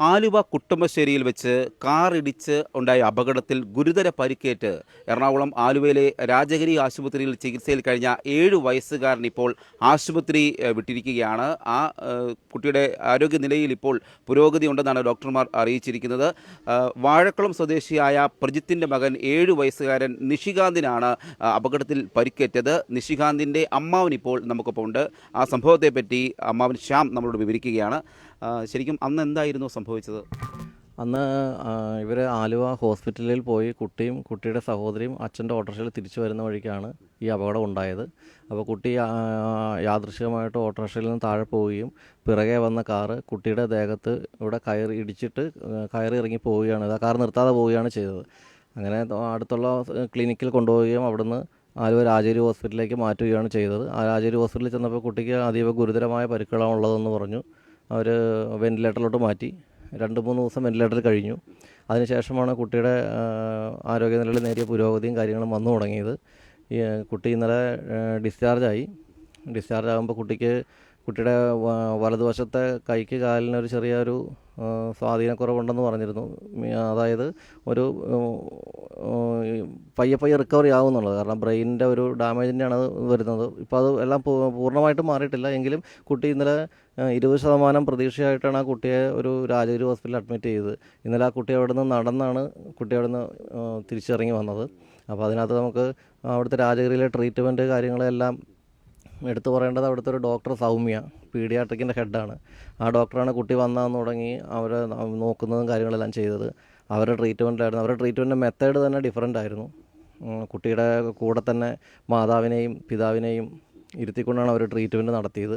ആലുവ കുട്ടുമ്പശ്ശേരിയിൽ വെച്ച് കാറിടിച്ച് ഉണ്ടായ അപകടത്തിൽ ഗുരുതര പരിക്കേറ്റ് എറണാകുളം ആലുവയിലെ രാജഗിരി ആശുപത്രിയിൽ ചികിത്സയിൽ കഴിഞ്ഞ ഏഴു വയസ്സുകാരൻ ഇപ്പോൾ ആശുപത്രി വിട്ടിരിക്കുകയാണ്. ആ കുട്ടിയുടെ ആരോഗ്യനിലയിൽ ഇപ്പോൾ പുരോഗതി ഉണ്ടെന്നാണ് ഡോക്ടർമാർ അറിയിച്ചിരിക്കുന്നത്. വാഴക്കുളം സ്വദേശിയായ പ്രജിത്തിന്റെ മകൻ ഏഴു വയസ്സുകാരൻ നിഷികാന്തിനാണ് അപകടത്തിൽ പരിക്കേറ്റത്. നിഷികാന്തിന്റെ അമ്മാവൻ ഇപ്പോൾ നമുക്കൊപ്പം ഉണ്ട് ആ സംഭവത്തെപ്പറ്റി അമ്മാവൻ ശ്യാം നമ്മളോട് വിവരിക്കുകയാണ്. ശരിക്കും അന്ന് എന്തായിരുന്നു സംഭവിച്ചത്? അന്ന് ഇവർ ആലുവ ഹോസ്പിറ്റലിൽ പോയി കുട്ടിയും കുട്ടിയുടെ സഹോദരിയും അച്ഛന്റെ ഓട്ടോറിക്ഷയിൽ തിരിച്ചു വരുന്ന വഴിക്കാണ് ഈ അപകടം ഉണ്ടായത്. അപ്പോൾ കുട്ടി യാദൃശികമായിട്ട് ഓട്ടോറിക്ഷയിൽ നിന്ന് താഴെ പോവുകയും പിറകെ വന്ന കാറ് കുട്ടിയുടെ ദേഹത്ത് ഇവിടെ കയറി ഇടിച്ചിട്ട് കയറി ഇറങ്ങി പോവുകയാണ്. ആ കാർ നിർത്താതെ പോവുകയാണ് ചെയ്തത്. അങ്ങനെ അടുത്തുള്ള ക്ലിനിക്കിൽ കൊണ്ടുപോവുകയും അവിടുന്ന് ആലുവ രാജേരി ഹോസ്പിറ്റലിലേക്ക് മാറ്റുകയാണ് ചെയ്തത്. ആ രാജേരി ഹോസ്പിറ്റലിൽ ചെന്നപ്പോൾ കുട്ടിക്ക് അതീവ ഗുരുതരമായ പരിക്കുകളാണ് ഉള്ളതെന്ന് പറഞ്ഞു. അവർ വെന്റിലേറ്ററിലോട്ട് മാറ്റി. രണ്ട് മൂന്ന് ദിവസം വെന്റിലേറ്ററിൽ കഴിഞ്ഞു. അതിനുശേഷമാണ് കുട്ടിയുടെ ആരോഗ്യനിലയിൽ നേരിയ പുരോഗതിയും കാര്യങ്ങളും വന്നു തുടങ്ങിയത്. കുട്ടി ഇന്നലെ ഡിസ്ചാർജായി. ഡിസ്ചാർജ് ആകുമ്പോൾ കുട്ടിക്ക് കുട്ടിയുടെ വലതുവശത്തെ കൈക്ക് കാലിനൊരു ചെറിയൊരു സ്വാധീനക്കുറവുണ്ടെന്ന് പറഞ്ഞിരുന്നു. അതായത് ഒരു പയ്യെ പയ്യെ റിക്കവറി ആവുന്നുള്ളത്. കാരണം ബ്രെയിനിന്റെ ഒരു ഡാമേജിന്റെയാണ് അത് വരുന്നത്. ഇപ്പോൾ അത് എല്ലാം പൂർണമായിട്ടും മാറിയിട്ടില്ല. എങ്കിലും കുട്ടി ഇന്നലെ ഇരുപത് ശതമാനം പ്രതീക്ഷയായിട്ടാണ് ആ കുട്ടിയെ ഒരു രാജഗിരി ഹോസ്പിറ്റലിൽ അഡ്മിറ്റ് ചെയ്തത്. ഇന്നലെ ആ കുട്ടി അവിടെ നിന്ന് നടന്നാണ് കുട്ടി അവിടെ നിന്ന് തിരിച്ചിറങ്ങി വന്നത്. അപ്പോൾ അതിനകത്ത് നമുക്ക് അവിടുത്തെ രാജഗിരിയിലെ ട്രീറ്റ്മെന്റ് കാര്യങ്ങളെല്ലാം എടുത്തു പറയേണ്ടത് അവിടുത്തെ ഒരു ഡോക്ടർ സൗമ്യ പീഡിയാട്രിക്കിന്റെ ഹെഡാണ് ആ ഡോക്ടറാണ് കുട്ടി വന്നതെന്ന് തുടങ്ങി അവരെ നോക്കുന്നതും കാര്യങ്ങളെല്ലാം ചെയ്തത്. അവരുടെ ട്രീറ്റ്മെന്റിലായിരുന്നു അവരുടെ ട്രീറ്റ്മെന്റ് മെത്തേഡ് തന്നെ ഡിഫറെന്റ് ആയിരുന്നു. കുട്ടിയുടെ കൂടെ തന്നെ മാതാവിനെയും പിതാവിനെയും ഇരുത്തിക്കൊണ്ടാണ് അവർ ട്രീറ്റ്മെന്റ് നടത്തിയത്.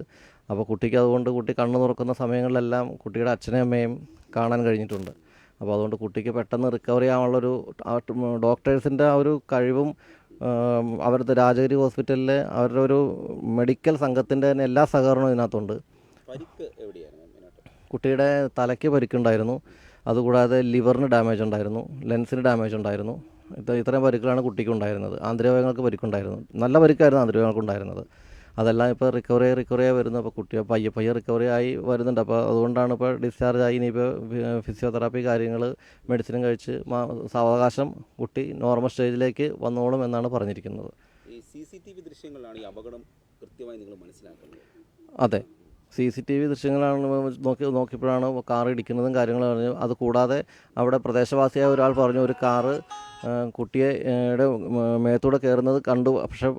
അപ്പോൾ കുട്ടിക്ക് അതുകൊണ്ട് കുട്ടി കണ്ണു തുറക്കുന്ന സമയങ്ങളിലെല്ലാം കുട്ടിയുടെ അച്ഛനെയും അമ്മയും കാണാൻ കഴിഞ്ഞിട്ടുണ്ട്. അപ്പോൾ അതുകൊണ്ട് കുട്ടിക്ക് പെട്ടെന്ന് റിക്കവറി ആവാനുള്ളൊരു ഡോക്ടേഴ്സിന്റെ ആ ഒരു കഴിവും അവരുടെ രാജഗിരി ഹോസ്പിറ്റലിലെ അവരുടെ ഒരു മെഡിക്കൽ സംഘത്തിന്റെ തന്നെ എല്ലാ സഹകരണവും ഇതിനകത്തുണ്ട്. കുട്ടിയുടെ തലയ്ക്ക് പരിക്കുണ്ടായിരുന്നു. അതുകൂടാതെ ലിവറിന് ഡാമേജ് ഉണ്ടായിരുന്നു. ലെൻസിന് ഡാമേജ് ഉണ്ടായിരുന്നു. ഇത്ര ഇത്രയും പരിക്കുകളാണ് കുട്ടിക്ക് ഉണ്ടായിരുന്നത് ആന്തരികങ്ങൾക്ക് പരിക്കുണ്ടായിരുന്നു. നല്ല പരിക്കായിരുന്നു ആന്തരികങ്ങൾക്ക് ഉണ്ടായിരുന്നത് അതെല്ലാം ഇപ്പോൾ റിക്കവറി ആയി റിക്കവറി വരുന്നു. അപ്പോൾ കുട്ടി പയ്യെ പയ്യെ റിക്കവറി ആയി വരുന്നുണ്ട്. അപ്പോൾ അതുകൊണ്ടാണ് ഇപ്പോൾ ഡിസ്ചാർജ് ആയി. ഇനിയിപ്പോൾ ഫിസിയോതെറാപ്പി കാര്യങ്ങൾ മെഡിസിനും കഴിച്ച് മാ- സാവകാശം കുട്ടി നോർമൽ സ്റ്റേജിലേക്ക് വന്നോളും എന്നാണ് പറഞ്ഞിരിക്കുന്നത്. ഈ സി സി ടി വി ദൃശ്യങ്ങളിലാണ് ഈ അപകടം കൃത്യമായി നിങ്ങൾ മനസ്സിലാക്കുന്നത്. അതെ. സി സി ടി വി ദൃശ്യങ്ങളാണ് നോക്കി നോക്കിയപ്പോഴാണ് കാർ ഇടിക്കുന്നതും കാര്യങ്ങളും പറഞ്ഞു അത് കൂടാതെ അവിടെ പ്രദേശവാസിയായ ഒരാൾ പറഞ്ഞു ഒരു കാറ് കുട്ടിയുടെ മേത്തൂടെ കയറുന്നത് കണ്ടു. പക്ഷെ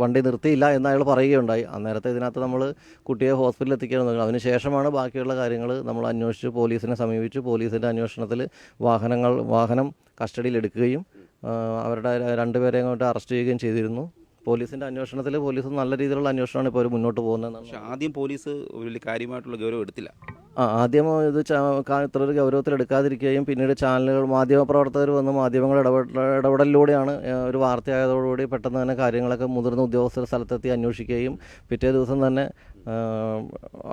വണ്ടി നിർത്തിയില്ല എന്ന് അയാൾ പറയുകയുണ്ടായി. അന്നേരത്തെ ഇതിനകത്ത് നമ്മൾ കുട്ടിയെ ഹോസ്പിറ്റലിൽ എത്തിക്കുകയാണ് അതിന് ശേഷമാണ് ബാക്കിയുള്ള കാര്യങ്ങൾ നമ്മൾ അന്വേഷിച്ച്. പോലീസിനെ സമീപിച്ചു. പോലീസിന്റെ അന്വേഷണത്തിൽ വാഹനങ്ങൾ വാഹനം കസ്റ്റഡിയിൽ എടുക്കുകയും അവരുടെ രണ്ടുപേരെയും കൊണ്ട് അറസ്റ്റ് ചെയ്യുകയും ചെയ്തിരുന്നു. പോലീസിന്റെ അന്വേഷണത്തിൽ പോലീസ് നല്ല രീതിയിലുള്ള അന്വേഷണമാണ് ഇപ്പോൾ മുന്നോട്ട് പോകുന്നത് പക്ഷെ ആദ്യം പോലീസ് വലിയ കാര്യമായിട്ടുള്ള ഗൗരവം എടുത്തില്ല. ആ ആദ്യം ഇത് ഇത്ര ഒരു ഗൗരവത്തിൽ എടുക്കാതിരിക്കുകയും പിന്നീട് ചാനലുകൾ മാധ്യമപ്രവർത്തകർ വന്ന് മാധ്യമങ്ങൾ ഇടപെട്ട ഇടപെടലിലൂടെയാണ് ഒരു വാർത്തയായതോടുകൂടി പെട്ടെന്ന് തന്നെ കാര്യങ്ങളൊക്കെ മുതിർന്ന ഉദ്യോഗസ്ഥർ സ്ഥലത്തെത്തി അന്വേഷിക്കുകയും പിറ്റേ ദിവസം തന്നെ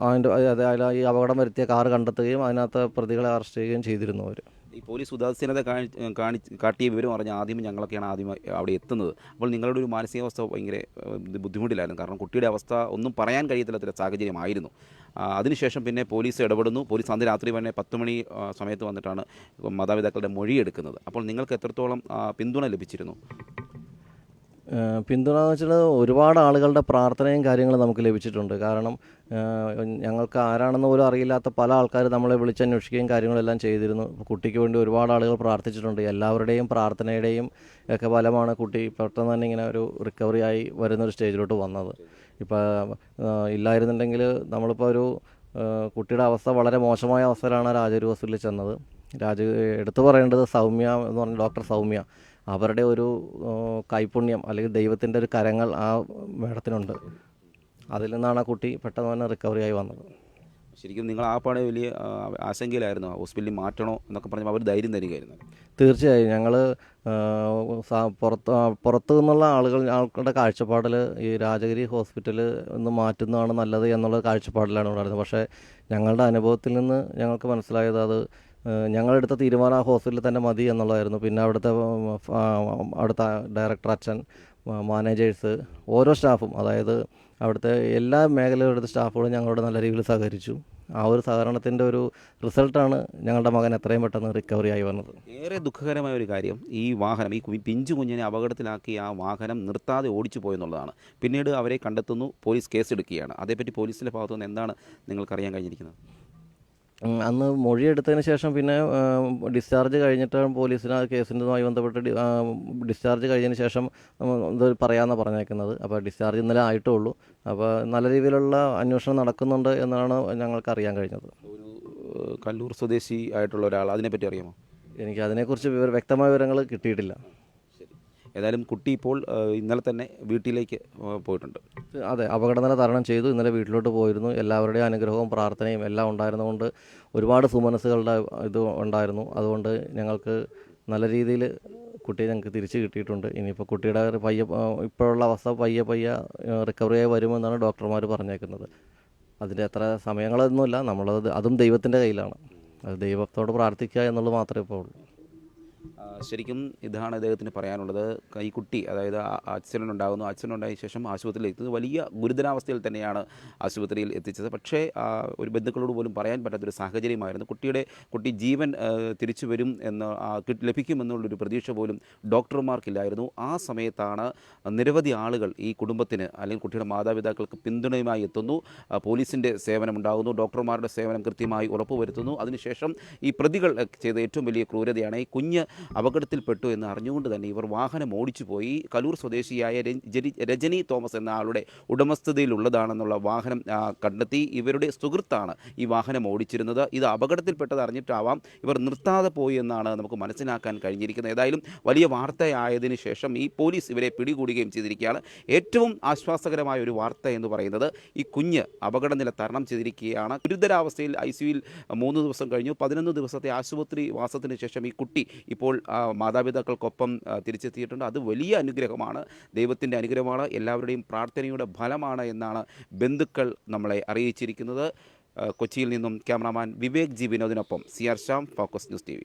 അതിന്റെ അതായത് ഈ അപകടം വരുത്തിയ കാറ് കണ്ടെത്തുകയും അതിനകത്ത് പ്രതികളെ അറസ്റ്റ് ചെയ്യുകയും ചെയ്തിരുന്നു അവർ ഈ പോലീസ് ഉദാസീനത കാണി കാട്ടിയ വിവരം അറിഞ്ഞ ആദ്യം ഞങ്ങളൊക്കെയാണ് ആദ്യം അവിടെ എത്തുന്നത്. അപ്പോൾ നിങ്ങളുടെ ഒരു മാനസികാവസ്ഥ ഭയങ്കര ബുദ്ധിമുട്ടിലായിരുന്നു. കാരണം കുട്ടിയുടെ അവസ്ഥ ഒന്നും പറയാൻ കഴിയത്തില്ലാത്ത സാഹചര്യമായിരുന്നു. അതിനുശേഷം പിന്നെ പോലീസ് ഇടപെടുന്നു. പോലീസ് അന്ന് രാത്രി തന്നെ പത്ത് മണി സമയത്ത് വന്നിട്ടാണ് മാതാപിതാക്കളുടെ മൊഴി എടുക്കുന്നത് അപ്പോൾ നിങ്ങൾക്ക് എത്രത്തോളം പിന്തുണ ലഭിച്ചിരുന്നു? പിന്തുണ എന്ന് വെച്ചാൽ ഒരുപാട് ആളുകളുടെ പ്രാർത്ഥനയും കാര്യങ്ങളും നമുക്ക് ലഭിച്ചിട്ടുണ്ട്. കാരണം ഞങ്ങൾക്ക് ആരാണെന്ന് പോലും അറിയില്ലാത്ത പല ആൾക്കാർ നമ്മളെ വിളിച്ചന്വേഷിക്കുകയും കാര്യങ്ങളെല്ലാം ചെയ്തിരുന്നു. കുട്ടിക്ക് വേണ്ടി ഒരുപാട് ആളുകൾ പ്രാർത്ഥിച്ചിട്ടുണ്ട്. എല്ലാവരുടെയും പ്രാർത്ഥനയുടെയും ഒക്കെ ഫലമാണ് കുട്ടി പെട്ടെന്ന് തന്നെ ഇങ്ങനെ ഒരു റിക്കവറി ആയി വരുന്നൊരു സ്റ്റേജിലോട്ട് വന്നത്. ഇപ്പോൾ ഇല്ലായിരുന്നുണ്ടെങ്കിൽ നമ്മളിപ്പോൾ ഒരു കുട്ടിയുടെ അവസ്ഥ വളരെ മോശമായ അവസ്ഥയിലാണ് രാജഗിരി ഹോസ്പിറ്റലിൽ ചെന്നത്. രാജ എടുത്തു പറയേണ്ടത് സൗമ്യ എന്ന് പറഞ്ഞ ഡോക്ടർ സൗമ്യ. അവരുടെ ഒരു കൈപുണ്യം അല്ലെങ്കിൽ ദൈവത്തിന്റെ ഒരു കരങ്ങൾ ആ മേഡത്തിനുണ്ട് അതിൽ നിന്നാണ് ആ കുട്ടി പെട്ടെന്ന് തന്നെ റിക്കവറി ആയി വന്നത്. ശരിക്കും നിങ്ങൾ ആ പാടെ വലിയ ആശങ്കയിലായിരുന്നു? ഹോസ്പിറ്റലിൽ മാറ്റണോ എന്നൊക്കെ പറഞ്ഞപ്പോൾ അവർ ധൈര്യം തരികയായിരുന്നു. തീർച്ചയായും. ഞങ്ങൾ പുറത്ത് പുറത്തു നിന്നുള്ള ആളുകൾ ആൾക്കാരുടെ കാഴ്ചപ്പാടിൽ ഈ രാജഗിരി ഹോസ്പിറ്റൽ ഒന്ന് മാറ്റുന്നതാണ് നല്ലത് എന്നുള്ള കാഴ്ചപ്പാടിലാണ് ഉണ്ടായിരുന്നത് പക്ഷേ ഞങ്ങളുടെ അനുഭവത്തിൽ നിന്ന് ഞങ്ങൾക്ക് മനസ്സിലായത് അത് ഞങ്ങളെടുത്ത തീരുമാനം ആ ഹോസ്പിറ്റലിൽ തന്നെ മതി എന്നുള്ളതായിരുന്നു. പിന്നെ അവിടുത്തെ അവിടുത്തെ ഡയറക്ടർ അച്ഛൻ മാനേജേഴ്സ് ഓരോ സ്റ്റാഫും അതായത് അവിടുത്തെ എല്ലാ മേഖലകളുടെ സ്റ്റാഫുകളും ഞങ്ങളോട് നല്ല രീതിയിൽ സഹകരിച്ചു. ആ ഒരു സഹകരണത്തിന്റെ ഒരു റിസൾട്ടാണ് ഞങ്ങളുടെ മകൻ എത്രയും പെട്ടെന്ന് റിക്കവറി ആയി വന്നത്. ഏറെ ദുഃഖകരമായ ഒരു കാര്യം ഈ വാഹനം ഈ പിഞ്ചു കുഞ്ഞിനെ അപകടത്തിലാക്കി ആ വാഹനം നിർത്താതെ ഓടിച്ചു പോയെന്നുള്ളതാണ്. പിന്നീട് അവരെ കണ്ടെത്തുന്നു പോലീസ് കേസെടുക്കുകയാണ്. അതേപ്പറ്റി പോലീസിന്റെ ഭാഗത്തു നിന്ന് എന്താണ് നിങ്ങൾക്കറിയാൻ കഴിഞ്ഞിരിക്കുന്നത്? അന്ന് മൊഴിയെടുത്തതിന് ശേഷം പിന്നെ ഡിസ്ചാർജ് കഴിഞ്ഞിട്ടാണ് പോലീസിന് ആ കേസിന്റെതുമായി ബന്ധപ്പെട്ട് ഡിസ്ചാർജ് കഴിഞ്ഞതിന് ശേഷം ഇത് പറയാമെന്നാണ് പറഞ്ഞേക്കുന്നത്. അപ്പോൾ ഡിസ്ചാർജ് ഇന്നലെ ആയിട്ടേ ഉള്ളൂ അപ്പോൾ നല്ല രീതിയിലുള്ള അന്വേഷണം നടക്കുന്നുണ്ട് എന്നാണ് ഞങ്ങൾക്ക് അറിയാൻ കഴിഞ്ഞത്. ഒരു കല്ലൂർ സ്വദേശി ആയിട്ടുള്ള ഒരാൾ അതിനെപ്പറ്റി അറിയാമോ? എനിക്ക് അതിനെക്കുറിച്ച് വിവര വ്യക്തമായ വിവരങ്ങൾ കിട്ടിയിട്ടില്ല. ഏതായാലും കുട്ടി ഇപ്പോൾ ഇന്നലെ തന്നെ വീട്ടിലേക്ക് പോയിട്ടുണ്ട്. അതെ അപകടനില തരണം ചെയ്തു. ഇന്നലെ വീട്ടിലോട്ട് പോയിരുന്നു. എല്ലാവരുടെയും അനുഗ്രഹവും പ്രാർത്ഥനയും എല്ലാം ഉണ്ടായിരുന്നുകൊണ്ട് ഒരുപാട് സുമനസ്സുകളുടെ ഇത് ഉണ്ടായിരുന്നു. അതുകൊണ്ട് ഞങ്ങൾക്ക് നല്ല രീതിയിൽ കുട്ടിയെ ഞങ്ങൾക്ക് തിരിച്ച് കിട്ടിയിട്ടുണ്ട്. ഇനിയിപ്പോൾ കുട്ടിയുടെ പയ്യെ ഇപ്പോഴുള്ള അവസ്ഥ പയ്യെ പയ്യെ റിക്കവറിയായി വരുമെന്നാണ് ഡോക്ടർമാർ പറഞ്ഞേക്കുന്നത്. അതിന്റെ എത്ര സമയങ്ങളൊന്നുമില്ല. നമ്മളത് അതും ദൈവത്തിന്റെ കയ്യിലാണ്. അത് ദൈവത്തോട് പ്രാർത്ഥിക്കുക എന്നുള്ളത് മാത്രമേ ഇപ്പോൾ ഉള്ളൂ. ശരിക്കും ഇതാണ് അദ്ദേഹത്തിന് പറയാനുള്ളത്. കൈക്കുട്ടി കുട്ടി അതായത് ആക്സിഡന്റ് ഉണ്ടാകുന്നു ആക്സിഡന്റ് ഉണ്ടായ ശേഷം ആശുപത്രിയിൽ എത്തുന്നത് വലിയ ഗുരുതരാവസ്ഥയിൽ തന്നെയാണ് ആശുപത്രിയിൽ എത്തിച്ചത്. പക്ഷേ ഒരു ബന്ധുക്കളോട് പോലും പറയാൻ പറ്റാത്തൊരു സാഹചര്യമായിരുന്നു. കുട്ടിയുടെ കുട്ടി ജീവൻ തിരിച്ചു വരും എന്ന് ലഭിക്കുമെന്നുള്ളൊരു പ്രതീക്ഷ പോലും ഡോക്ടർമാർക്കില്ലായിരുന്നു. ആ സമയത്താണ് നിരവധി ആളുകൾ ഈ കുടുംബത്തിന് അല്ലെങ്കിൽ കുട്ടിയുടെ മാതാപിതാക്കൾക്ക് പിന്തുണയുമായി എത്തുന്നു. പോലീസിന്റെ സേവനം ഉണ്ടാകുന്നു ഡോക്ടർമാരുടെ സേവനം കൃത്യമായി ഉറപ്പുവരുത്തുന്നു. അതിനുശേഷം ഈ പ്രതികൾ ചെയ്ത ഏറ്റവും വലിയ ക്രൂരതയാണ് ഈ കുഞ്ഞ് അപകടത്തിൽപ്പെട്ടു എന്ന് അറിഞ്ഞുകൊണ്ട് തന്നെ ഇവർ വാഹനം ഓടിച്ചു പോയി. കലൂർ സ്വദേശിയായ രജനി തോമസ് എന്ന ആളുടെ ഉടമസ്ഥതയിലുള്ളതാണെന്നുള്ള വാഹനം കണ്ടെത്തി. ഇവരുടെ സുഹൃത്താണ് ഈ വാഹനം ഓടിച്ചിരുന്നത്. ഇത് അപകടത്തിൽപ്പെട്ടത് അറിഞ്ഞിട്ടാവാം ഇവർ നിർത്താതെ പോയി എന്നാണ് നമുക്ക് മനസ്സിലാക്കാൻ കഴിഞ്ഞിരിക്കുന്നത്. ഏതായാലും വലിയ വാർത്തയായതിനു ശേഷം ഈ പോലീസ് ഇവരെ പിടികൂടുകയും ചെയ്തിരിക്കുകയാണ്. ഏറ്റവും ആശ്വാസകരമായ ഒരു വാർത്ത എന്ന് പറയുന്നത് ഈ കുഞ്ഞ് അപകടനില തരണം ചെയ്തിരിക്കുകയാണ്. ഗുരുതരാവസ്ഥയിൽ ഐ സിയുയിൽ മൂന്ന് ദിവസം കഴിഞ്ഞു. പതിനൊന്ന് ദിവസത്തെ ആശുപത്രി വാസത്തിന് ശേഷം ഈ കുട്ടി ഇപ്പോൾ മാതാപിതാക്കൾക്കൊപ്പം തിരിച്ചെത്തിയിട്ടുണ്ട്. അത് വലിയ അനുഗ്രഹമാണ്. ദൈവത്തിന്റെ അനുഗ്രഹമാണ്. എല്ലാവരുടെയും പ്രാർത്ഥനയുടെ ഫലമാണ് എന്നാണ് ബന്ധുക്കൾ നമ്മളെ അറിയിച്ചിരിക്കുന്നത്. കൊച്ചിയിൽ നിന്നും cameraman Vivek G വിനോദിനൊപ്പം C R focus news T